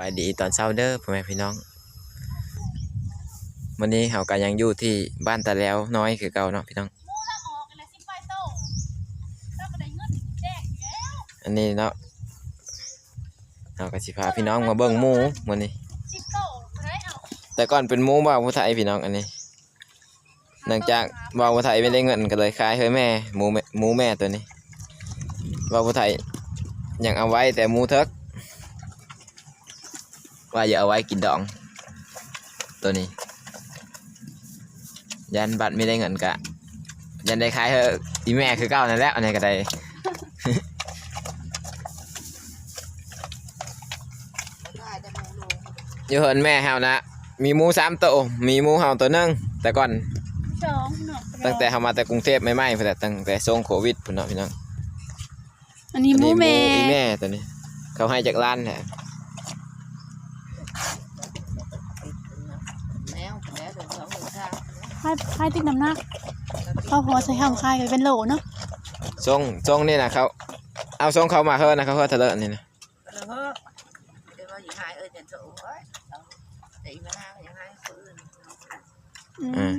บายดีตอนเช้าเด้อพ่อแม่พี่น้องวันนี้เขาก็ยังอยู่ที่บ้านตาแล้วน้อยคือเก่าเนาะพี่น้องอันนี้เนาะเขาก็สิพาพี่น้องมาเบิ่งหมูวันนี้ แต่ก่อนเป็นหมูบ่าวผู้ไทยพี่น้องอันนี้หลังจากบ่าวผู้ไทยไม่ได้เงินก็เลยขายเฮ้แม่หมูแม่หมูแม่ตัวนี้บ่าวผู้ไทยยังเอาไว้แต่หมูเทิก ว่าอย่าเอาไว้กินดอง ตัวนี้ ยันบัตรไม่ได้เงินกะ ยันได้ขายเฮ้ยอีแม่คือเก้านั่นแหละอันนี้ก็ได้อยู่เหินแม่เฮานะ มีหมูสามตัว มีหมูเฮาตัวหนึงแต่ก่อนสองหนอกตั้งแต่เฮามาแต่กรุงเทพไม่ไม่แต่ตั้งแต่ช่วงโควิดพุ่นเนาะพี่น้อง อันนี้หมูแม่อันนี้หอีแม่ตัวนี้ เขาให้จากร้านแหละ แล้วแล้วเดี๋ยวสองหนึ่งข้าง ค่ายค่ายติ๊กน้ำหนักเขาหัวใส่ห้ามค่ายกันเป็นโหลเนาะช่วงช่วงนี้นะเขาเอาช่วงเขามาเฮิรนะเขาเฮิรเทะเลาะนี่นะแล้วเฮ้อเดี๋ยวว่าอย่างไรเออจะโจ้เอ้ยตีมาแล้วอย่างไรคนอื่นอืม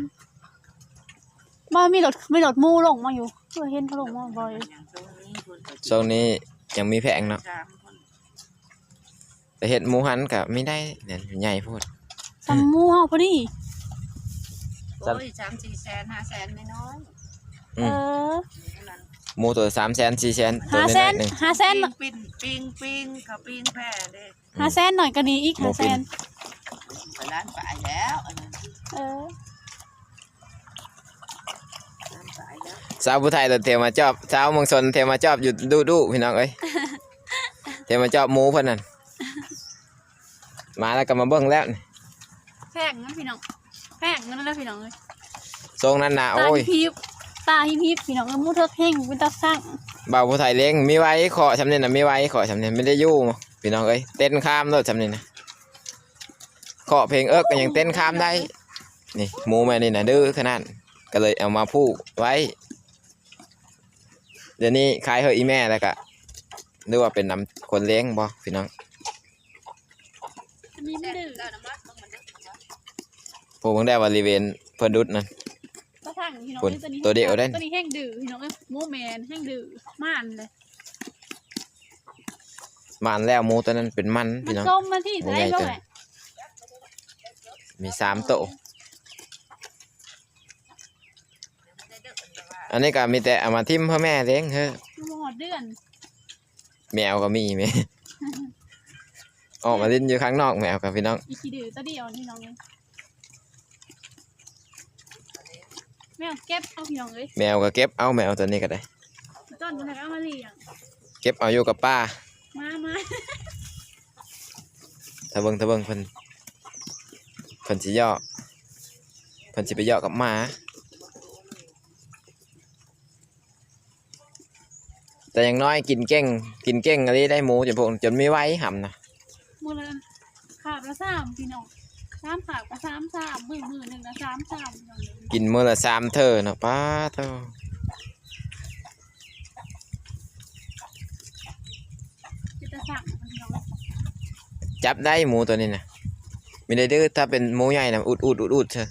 บ้านมีรถมีรถหมูลงมาอยู่เพื่อเห็นเขาลงมาบ่อยอย่างตรงนี้คุณก็ช่วงนี้ยังมีแพงเนาะสามคนแต่เห็ดหมูหันกับไม่ได้เนี่ยใหญ่พูดซัมหมูเฮาพอดี โอ้ยสามสี่แสนห้าแสนไม่น้อยอืเอมอนั่นหมูตัวสามแสนสี่แสนตัวห้านี้แสนหนึ่งห้าแสนปิ้งปิ้งปิ้งเขาปิ้งแผ่เด้ห้าแสนหน่อยก็ดีอีกหมูห้าแสปิ้นงไปร้านฝ่ายแล้วอันนั้นเออร้านฝ่ายแล้วสาวผู้ไทยตัวเทมาจอบสาวเมืองชนเทมาจอบอยู่ดูดูพี่น้องเอ้ยเทมาจอบหมูเพิ่นนั่นมาแล้วก็มาเบิ่งแล้วนี่แพงนะพี่น้อง แพงนั่นแหละพี่น้องเลยทรงนั้นนะตาโอ้ยฮิปตาฮิปฮิปพี่น้องเออหมูเทิกเฮงเป็นตาสร้างบ่าวผู้ไทยเลี้ยงมีไว้ขอชำเนียนะมีไว้ขอชำเนียไม่ได้อยู่พี่น้องเอ้ยเต้นข้ามด้วยชำเนียนะขอเพลงเอิกก็ยังเต้นข้ามได้ นี่หมูแม่นี่นะดื้อขนาดก็เลยเอามาพูกไว้ เดี๋ยวนี้ขายเฮอะอีแม่แล้วก็นึกว่าเป็นนำคนเลี้ยงบ่พี่น้องอันนี้ไม่ดื้อแล้วน้ำมันต้องมันเด้อ พวกมึงได้บริเวณเพิ่นดุดนั่นตาสร้างพี่น้องคนอ้ตัวเดียวได้ ตัวนี้แห้งดื้อพี่น้องเอ้ยหมูแมนแห้งดื้อม่านเลยมันแล้วหมูตัวนั้นเป็นมันมันพี่น้อง ส้มมาที่หมูจะใหญ่ได้จัก็งแหละมีสามโตะอันนี้ก็มีแต่เอามาทิมพ่อแม่เลี้ยงเฮ้อหมดเดือนแมวก็มีแม่ ออกมาเล่นอยู่ข้างนอกแมวกับพี่น้อง อีกทีดื้อตัวเดียวพี่น้องเลย แม่เอาเก็บเอาพี่น้องเลยแมวก็เก็บเอาแมวตัวนี้ก็ได้ต้นตัวไหนก็เอามาเลี้ยงเก็บเอาอยู่กับป้ามามาถ้าเบิ่งถ้าเบิ่งเพิ่นเพิ่นสิย่อเพิ่นสิไปย่อกับหมาแต่อย่างน้อยกินเก่งกินเก่งอะไรได้หมูจนพวกจนไม่ไหวหำนะมือละขาบละสามพี่น้อง สามขาบก็สามสามมือมือหนึ่งละสามสามพี่น้องเลยกินมื้อละสามเธอเนาะป้าเธอจะจะสั่งพี่น้องเลยจับได้หมูตัวนี้นะไม่ได้ดื้อถ้าเป็นหมูใหญ่นะอุดอุดอุดอุดเธอ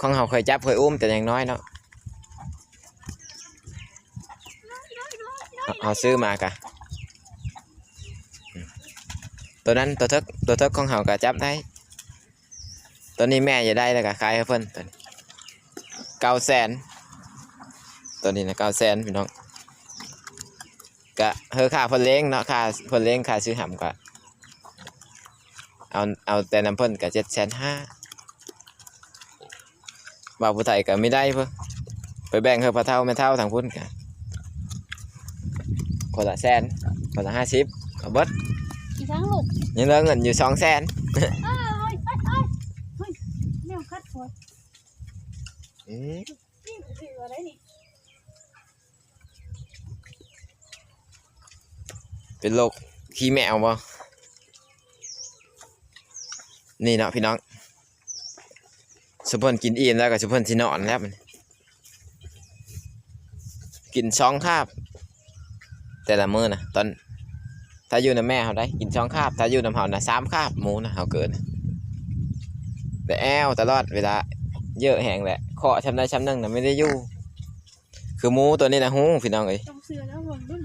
ของเขาเคยจับเคยอุ้มแต่อย่างน้อยเนาะเอาเอาซื้อมากะอืมตัวนั้นตัวเทิกตัวเทิกของเขาก็จับได้ ตัวนี้แม่จะได้แล้วก็ขายให้เพิ่นตัวนี้เก้าแสนตัวนี้นะเก้าแสนพี่น้องกะเฮอค่าเพิ่นเลี้ยงเนาะค่าเพิ่นเลี้ยงค่าซื้อหำก็เอาเอาแต่น้ำเพ่นกับเจ็ดแสนห้าบ่าวผู้ไทยก็ไม่ได้เพื่อไปแบ่งเฮอพระเท่าไม่เท่าทางพุ่นกันคนละแสนคนละห้าสิบเอาเบิดอีทั้งลูกยังเหลือเงินอยู่สองแสน เอ้ยเอ้ยเอ้ยเฮ้ยแมวคัดหัว นี่ถืออะไรนี่เป็นโรคขี้แมวบ่นี่เนาะพี่น้องสุพนกินอิ่มแล้วก็สุพนที่นอนแล้วกินสองคาบ แต่ละมือนะตอนถ้าอยู่ในแม่เขาได้ กินช่องคาบ ถ้าอยู่ในเขานะสามคาบหมูนะเขาเกินแต่แอวตลอดเวลาเยอะแหงแหละ เคาะช้ำได้ช้ำหนึ่งนะไม่ได้อยู่ คือหมูตัวนี้นะหูพี่น้องเอ้ยต้องเสือแล้วผมรุ่น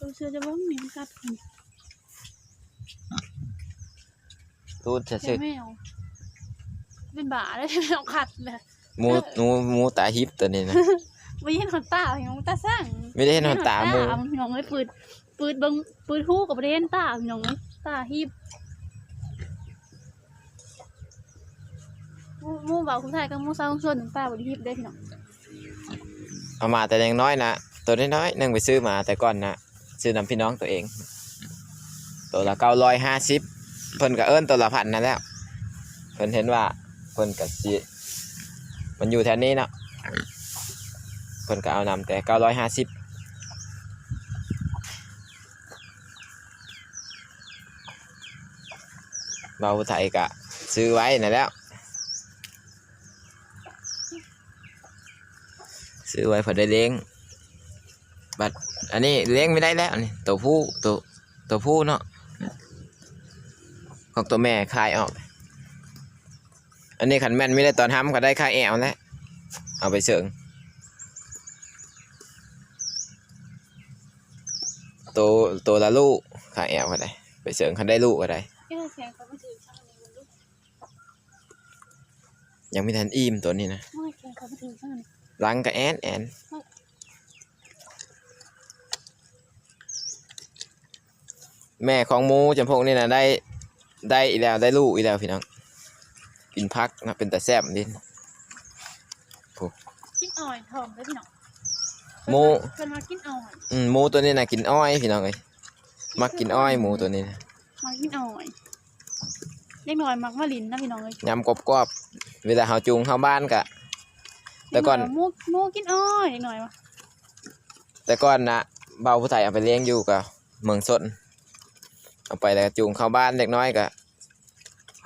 ต้องเสือจะบ้องหนีมันกัดคนตูดจะเสืชื่ออแมวเป็นบ่าเลยแมวขัดเลยหมูหมูหมูตาฮิปตัวนี้นะไม่เห็นคนตาอย่างตาสร้างไม่ได้เห็นหนตาหมูพี่น้องเลยปืดปืดเบังปืดหู้กับประเด็นตาพี่น้องเลยตาฮีบ มู่หมู่บ่าคุณชายกับมู่สาวคุณชนป้าบริฮีบได้พี่น้องเอามาแต่ยังน้อยนะตัวน้อยๆนึ่งไปซื้อมาแต่ก่อนนะซื้อนำพี่น้องตัวเอง ตัวละเก้าร้อยห้าสิบเพิ่นก็เอิ้นตัวละพันนั่นแหล้วเพิ่นเห็นว่าเพิ่นกับสิมันอยู่แถวนี้เนาะเพิ่นก็เอานำแต่เก้าร้อยห้าสิบเบาไทยกะซื้อไว้นั่นแล้ว ซื้อไว้พอได้เลี้ยงบัดอันนี้เลี้ยงไม่ได้แล้วนี่ตัวผู้ตัวตัวผู้เนาะของตัวแม่คายออก อันนี้ขันแม่นไม่ได้ตอนทำก็ได้ค่าแอวแล้วเอาไปเสริงตัวตัวละลูกค่าแอวก็ได้ ไปเสริงคันได้ลูกก็ได้เอ้ยเสียงเขาไม่ถือช่างนี้มันลูกยังไม่ทันอิ่มตัวนี้นะ ไม่เสียงเขาไม่ถือช่างนี้หลังก็แอนแอนแม่ของหมูจำพวกนี่นะได้ได้อีแล้วได้ลูกอีแล้วพี่น้องกินพักนะเป็นแต่แซ่บดินกินอ่อยทองเลยพี่น้องหมูเพิ่นมากินอ่อยอืมหมูตัวนี้นะกินอ้อยพี่น้องเอ้ยมักกินอ้อยหมูตัวนี้นะมากินอ่อยเล็กน้อยมักมาลินนะพี่น้องเลยยำกรอบๆเวลาเฮาจูงเข้าบ้านกะ แต่ก่อนหมูหมูกินอ้อยเล็กน้อยวะแต่ก่อนนะเบาผู้ไทยเอาไปเลี้ยงอยู่กับเมืองสนเอาไปแล้วก็จูงเข้าบ้านเล็กน้อยกะ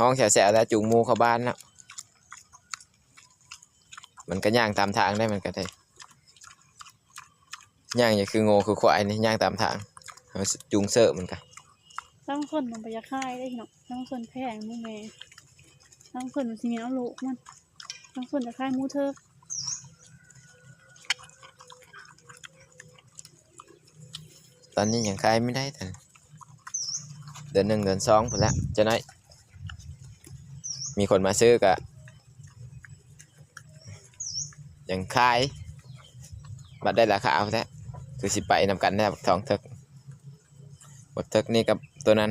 ห้องแฉะๆแล้วจูงหมูเข้าบ้านแล้วมันก็ย่างตามทางได้มันก็ได้ย่างอย่าคือโง่คือควายนี่ย่างตามทางเอาจูงเสิร์ฟมันก็ทั้งคนมันไปยาค่ายได้พี่น้องทั้งคนแพงหมูแม่ทั้งคนมันสิเมียเอาลูกมันทั้งคนจะค่ายหมูเทิก อนนี้ยังขายไม่ได้แต่เดือนหนึ่งเดือนสองหมดแล้วจะน้อย มีคนมาซื้อกะยังขายบัดได้ราคาเอาแท้คือสิไปนำกันแน่บักทองเทึกบักเทึกนี่กับตัวนั้น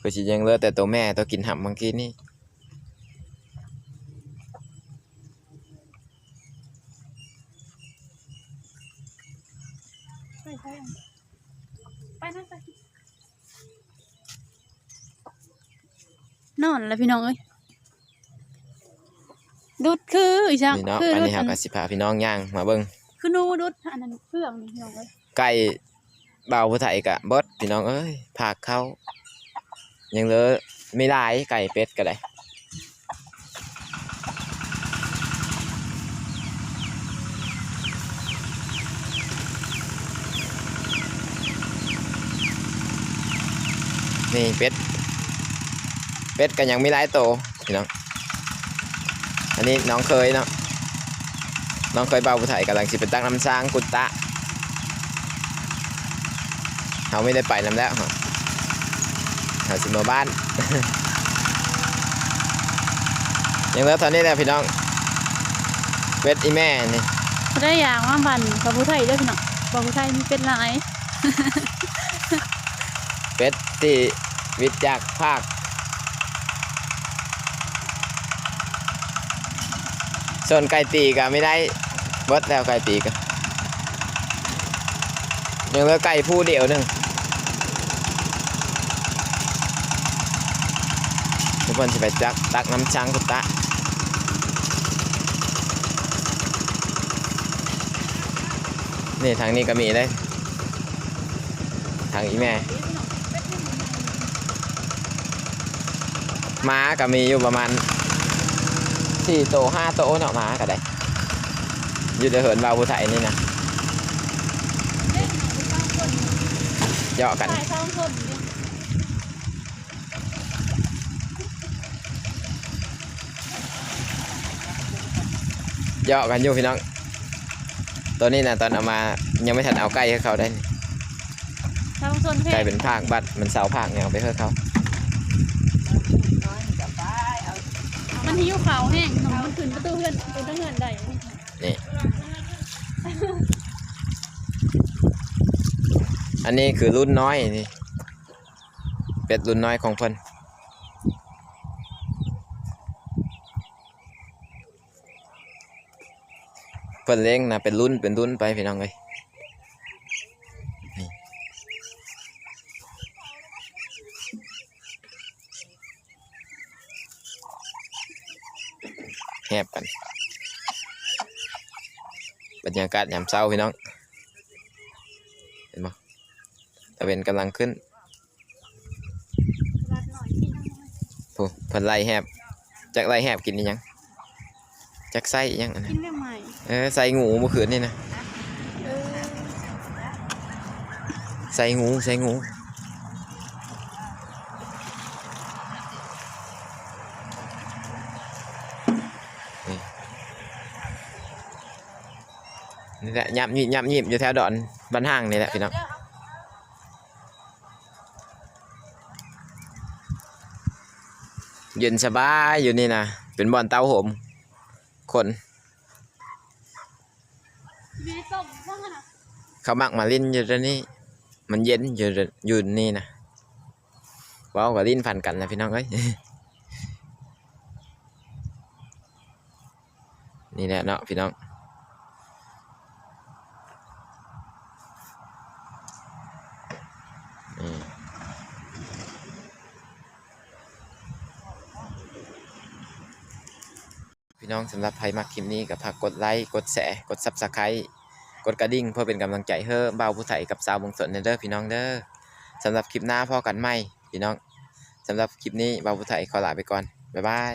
คือสิยังเหลือแต่ตัวแม่ตัวกินหำเมื่อกี้นี่ ไปไปไปนั่นไปนอนแล้วพี่น้องเอ้ยดุดคืออีช่างนี่เนาะคืออันดุดนี้เขาอันกับสิพาพี่น้องย่างมาเบิ้งคือหนูดุดอันนั้นเครื่องนี่พี่น้องเอ้ยไก่เบาผู้ไทยกะเบดพี่น้องเอ้ยผักเขายังเหลือไม่หลายไก่เป็ดก็ได้ นี่เป็ด เป็ดก็ยังไม่ร้ายโตพี่น้อง อันนี้น้องเคยเนาะ น้องเคยเบาผู้ไทยกำลังสิเป็นตั้งน้ำช้างกุตะเขาไม่ได้ไปนำแล้วครับเขาสิมาบ้าน ยังเหลือตอนนี้แหละพี่น้อง เป็ดอีแม่นี่ได้อย่างว่าบันกับผู้ไทยเด้วยพี่น้องกับผู้ไทยมีเป็นหลาย เป็ดที่วิทย์จากภาคส่วนไก่ตีก็ไม่ได้เบิดแล้วไก่ตีก็ยังเหลือไก่ผู้เดียวหนึ่งทุกคนจะไปจักตักน้ำช้างกุตะนี่ทางนี้ก็มีเลยทางอีแม่ ม้าก็มีอยู่ประมาณสี่โตห้าโตเนาะม้าก็ได้อยู่ในเหินบาวผู้ไทยนี่นะเหยาะกันใช่สองคนนี่เหยาะกันอยู่พี่น้อง ตัวนี้นะตอนเอามายังไม่ทันเอาใกล้ให้เขาได้นี่สองคนแพกลางยเป็นภาคบัดมันเสาภาคเนี่ยเอาไปให้เขา น้อยกับไปเอา มัน หิวขาแห้งหนมมันขึ้นประตูเพื่อนประตูเพื่อนได้นี่ อันนี้คือรุ่นน้อยนี่ เป็ดรุ่นน้อยของเพิ่นเพิ่นเลี้ยงนะเป็นรุ่นเป็นรุ่นไปพี่น้องเลย แหบกัน บรรยากาศยามเช้าพี่น้อง เห็นปะตะเวนกำลังขึ้นรัดหน่อยที่นั่งไว้ผู้เพิ่นไล่แหบจากไล่แหบกินอีหยังจากไส้อีหยังอันกินั้นนเรื่องใหม่เออใส่งูเมื่อคืนนี่นะเออใส่งูใส่งู นี่แหละยับยิบยับยิบอยู่แถวดอนบ้านห้างนี่แหละพี่น้องเย็นสบายอยู่นี่นะเป็นบ่อนเตาโหมคนมีต้มว่าขนาดเขามักมาลิ้นอยู่ตรงนี้ มันเย็นอยู่ตอยู่นี่นะเว้าวกับลิ้นพันกันนะพี่น้องเอ้ยนี่แหละเนาะพี่น้อง พี่น้องสำหรับใครมักคลิปนี้ก็ฝากกดไลค์กดแชร์กดซับสไครต์กดกระดิ่งเพื่อเป็นกำลังใจให้เบาผู้ไทยกับสาวเมงสนเด้อพี่น้องเด้อสำหรับคลิปหน้าพอกันไหมพี่น้องสำหรับคลิปนี้เบาผู้ไทยขอลาไปก่อนบ๊ายบาย